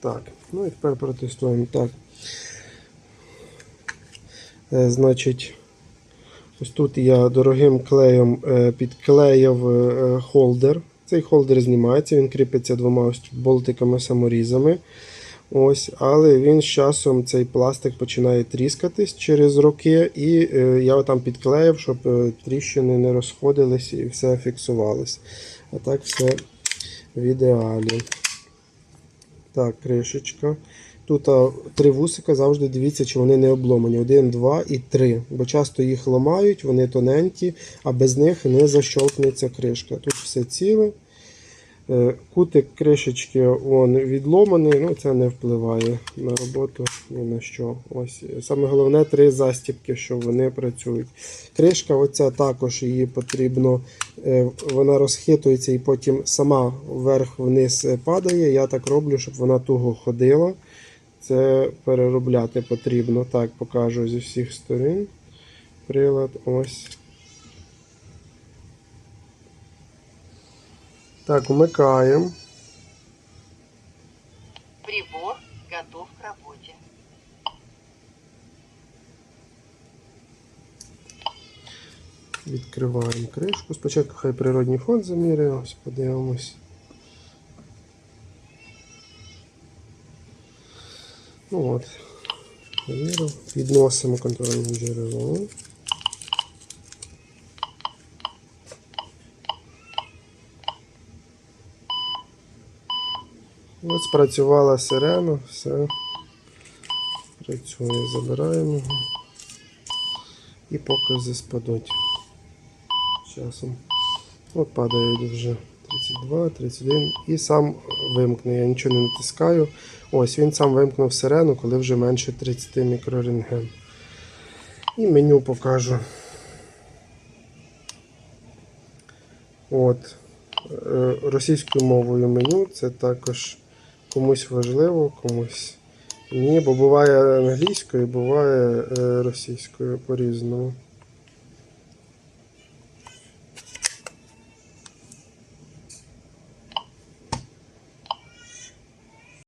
Так, ну і тепер протестуємо. Так. Е, значить, ось тут я дорогим клеєм е, підклеїв е, холдер. Цей холдер знімається, він кріпиться двома ось болтиками саморізами. Ось, але він з часом цей пластик починає тріскатись через роки, і е, я там підклеїв, щоб е, тріщини не розходились і все фіксувалось. А так все в ідеалі. Так, кришечка. Тут три вусика завжди дивіться, чи вони не обломані. Один, два і три. Бо часто їх ламають, вони тоненькі, а без них не защолкнеться кришка. Тут все ціле. Е, Кутик кришечки он відломаний, ну це не впливає на роботу ні на що. Ось Саме головне три застібки, що вони працюють. Кришка, оця також її потрібно, е, вона розхитується і потім сама вверх-вниз падає. Я так роблю, щоб вона туго ходила. Це переробляти потрібно. Так, покажу зі всіх сторін. Прилад ось. Так, вмикаємо. Прибор готов к работе. Відкриваємо кришку. Спочатку хай природній фон заміряє, ось подивимось. Ну от. Підносимо контрольне джерело. От спрацювала сирена, все. Працює, забираємо його. І покази спадуть часом. От падають вже 32, 31 і сам вимкне. Я нічого не натискаю. Ось він сам вимкнув сирену, коли вже менше 30 мікрорентген. І меню покажу. От. Е, Російською мовою меню це також комусь важливо, комусь ні, бо буває англійською, буває е, російською по-різному.